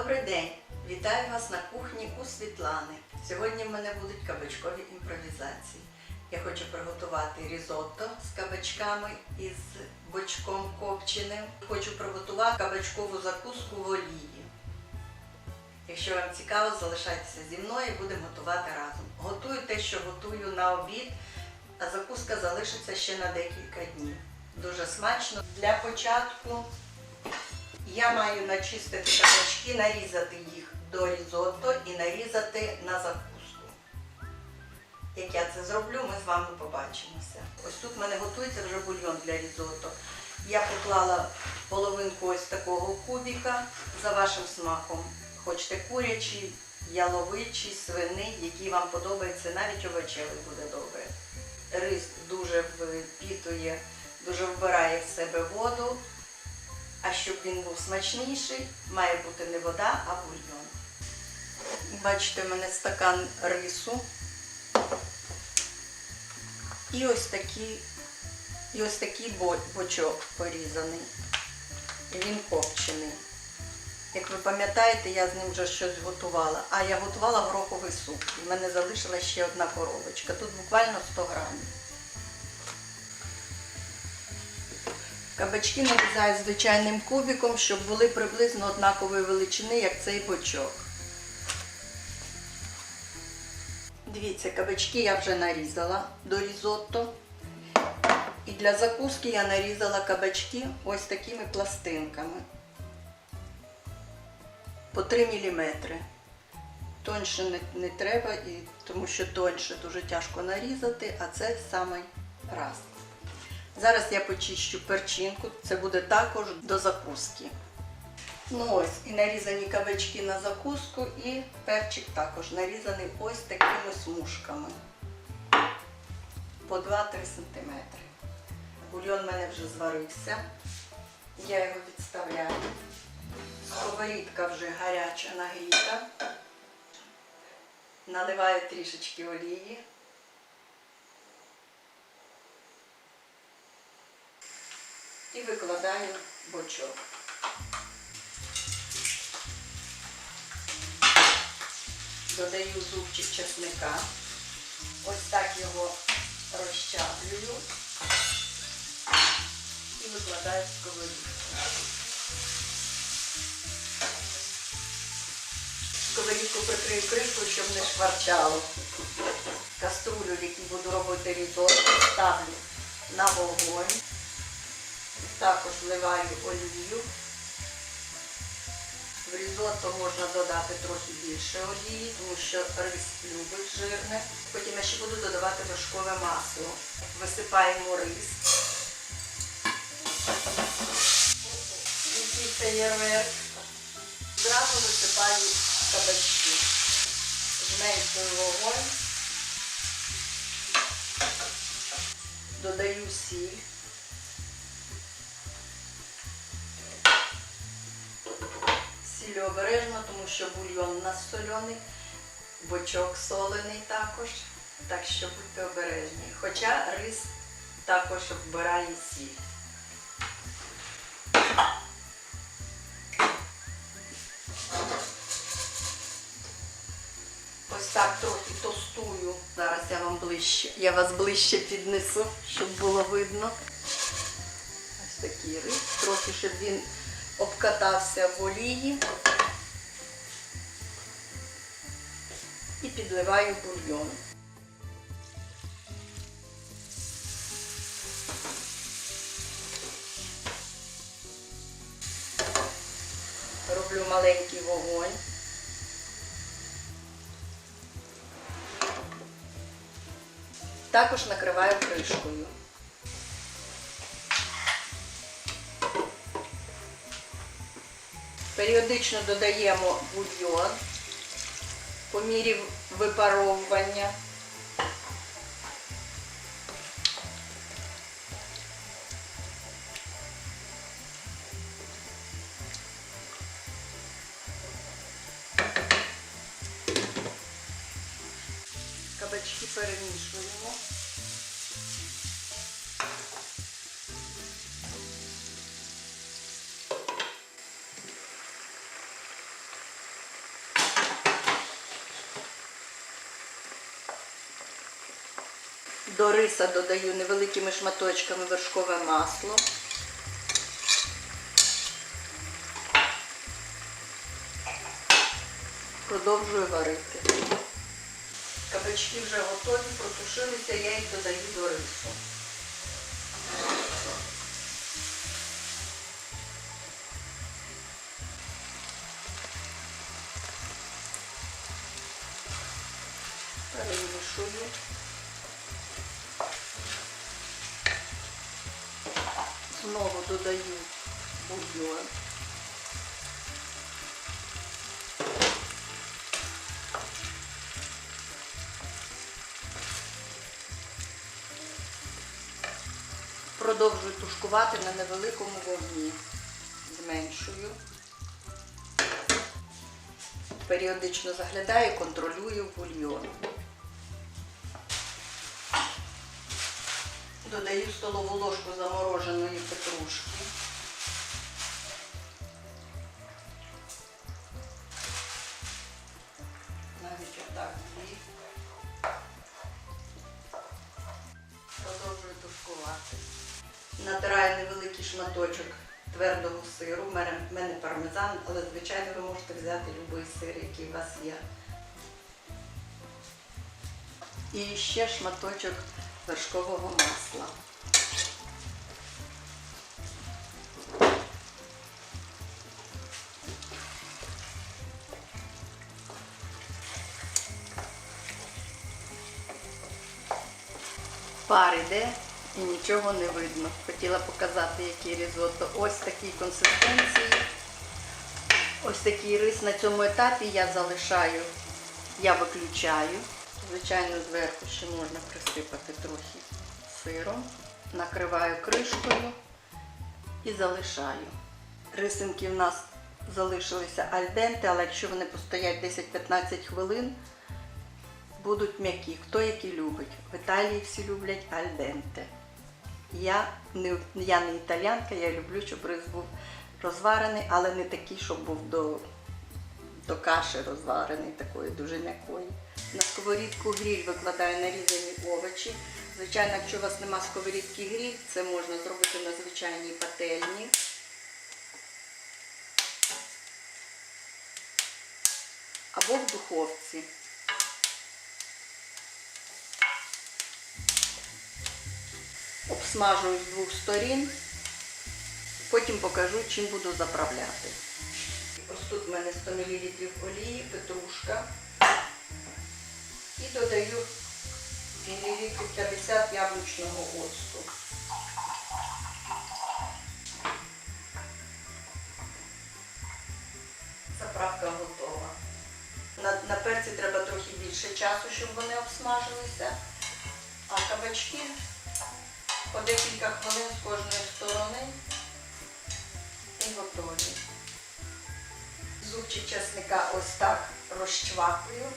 Добрий день! Вітаю вас на кухні у Світлани. Сьогодні в мене будуть кабачкові імпровізації. Я хочу приготувати різотто з кабачками і з бочком копченим. Хочу приготувати кабачкову закуску в олії. Якщо вам цікаво, залишайтеся зі мною, і будемо готувати разом. Готую те, що готую на обід, а закуска залишиться ще на декілька днів. Дуже смачно. Для початку я маю начистити кабачки, нарізати їх до різотто і нарізати на закуску. Як я це зроблю, ми з вами побачимося. Ось тут в мене готується вже бульйон для різотто. Я поклала половинку ось такого кубіка за вашим смаком. Хочете курячий, яловичий, свиний, який вам подобається, навіть овочевий буде добре. Рис дуже впітує, дуже вбирає в себе воду. А щоб він був смачніший, має бути не вода, а бульйон. Бачите, в мене стакан рису. І ось такий, і ось такий бочок порізаний. Він копчений. Як ви пам'ятаєте, я з ним вже щось готувала. А я готувала гороховий суп. В мене залишилася ще одна коробочка. Тут буквально 100 грамів. Кабачки нарізаю звичайним кубиком, щоб були приблизно однакової величини, як цей бочок. Дивіться, кабачки я вже нарізала до різотто. І для закуски я нарізала кабачки ось такими пластинками по 3 мм. Тоньше не, не треба, і, тому що тоньше дуже тяжко нарізати, а це самий раз. Зараз я почищу перчинку, це буде також до закуски. Ну ось, і нарізані кабачки на закуску, і перчик також нарізаний ось такими смужками по 2-3 см. Бульйон в мене вже зварився. Я його відставляю. Сковорідка вже гаряча нагріта. Наливаю трішечки олії. І викладаю бочок. Додаю зубчик чесника. Ось так його розчаплюю і викладаю в сковорідку. Сковорідку прикрию кришкою, щоб не шкварчало. Каструлю, в якій буду робити різотто, ставлю на вогонь. Також вливаю олію. В різотто можна додати трохи більше олії, тому що рис любить жирне. Потім я ще буду додавати вершкове масло. Висипаємо рис. І феєрверк. Зразу висипаю кабачки. Зменшую вогонь. Додаю сіль. Сіль обережно, тому що бульйон у нас соляний, бочок солений також, так що будьте обережні. Хоча рис також вбирає сіль. Ось так трохи тостую. Зараз я вам ближче, я вас ближче піднесу, щоб було видно. Ось такий рис, трохи, щоб він обкатався в олії і підливаю бульйон. Роблю маленький вогонь. Також накриваю кришкою. Періодично додаємо бульйон по мірі випаровування. Кабачки перемішуємо. До риса додаю невеликими шматочками вершкове масло. Продовжую варити. Кабачки вже готові, протушилися, я їх додаю до рису. Знову додаю бульйон. Продовжую тушкувати на невеликому вогні. Зменшую. Періодично заглядаю, контролюю бульйон. Додаю столову ложку замороженої петрушки. Навіть отак дві. Продовжую тушкувати. Натираю невеликий шматочок твердого сиру. У мене пармезан, але звичайно ви можете взяти будь-який сир, який у вас є. І ще шматочок вершкового масла. Пар іде і нічого не видно. Хотіла показати, який різотто. Ось такій консистенції. Ось такий рис на цьому етапі я залишаю, я виключаю. Звичайно, зверху ще можна присипати трохи сиром. Накриваю кришкою і залишаю. Рисинки в нас залишилися альденти, але якщо вони постоять 10-15 хвилин, будуть м'які. Хто які любить. В Італії всі люблять альденте. Я не, я не італянка, я люблю, щоб рис був розварений, але не такий, щоб був до, до каші розварений, такої дуже м'якої. На сковорідку гріль викладаю нарізані овочі. Звичайно, якщо у вас нема сковорідки гріль, це можна зробити на звичайній пательні. Або в духовці. Обсмажую з двох сторін, потім покажу, чим буду заправляти. Тут в мене 100 мл олії, петрушка і додаю мл 50 яблучного оцту. Заправка готова. На, на перці треба трохи більше часу, щоб вони обсмажилися, а кабачки по декілька хвилин з кожної сторони і готові. Зубчик чесника ось так розчвакую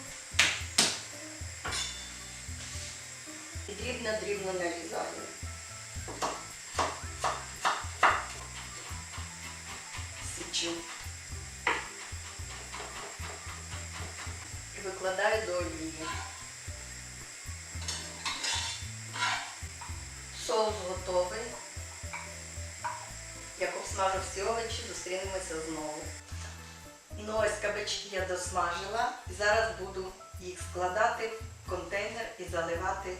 і дрібно-дрібно нарізаю. Січу. І викладаю до олії. Соус готовий. Як обсмажу всі овочі, зустрінемося знову. Ну ось кабачки я досмажила. Зараз буду їх складати в контейнер і заливати,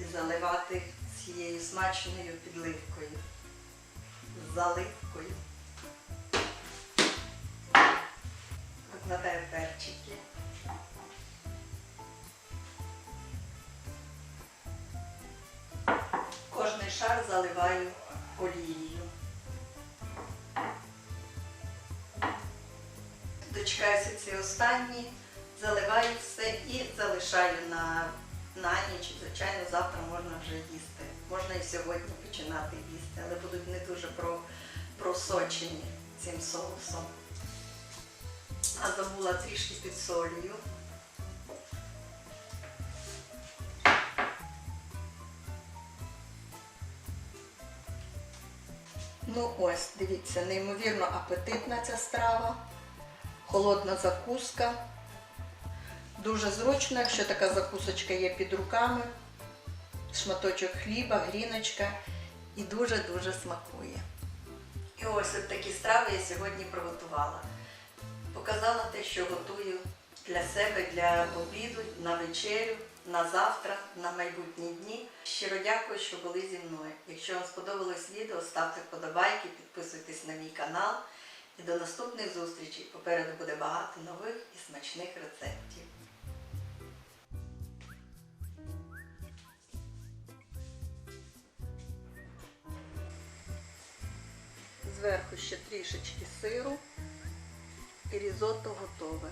і заливати цією смачною підливкою. Заливкою. Викладаю перчики. Кожний шар заливаю олією. Дочекаюся ці останні, заливаю все і залишаю на, на ніч. Звичайно, завтра можна вже їсти. Можна і сьогодні починати їсти, але будуть не дуже про, просочені цим соусом. А забула трішки підсолюю. Ну ось, дивіться, неймовірно апетитна ця страва, холодна закуска. Дуже зручно, якщо така закусочка є під руками. шматочок хліба, гріночка і дуже-дуже смакує. І ось от такі страви я сьогодні приготувала. Показала те, що готую для себе, для обіду, на вечерю, на завтра, на майбутні дні. Щиро дякую, що були зі мною. Якщо вам сподобалось відео, ставте вподобайки, підписуйтесь на мій канал. І до наступних зустрічей. Попереду буде багато нових і смачних рецептів. Зверху ще трішечки сиру і різотто готове.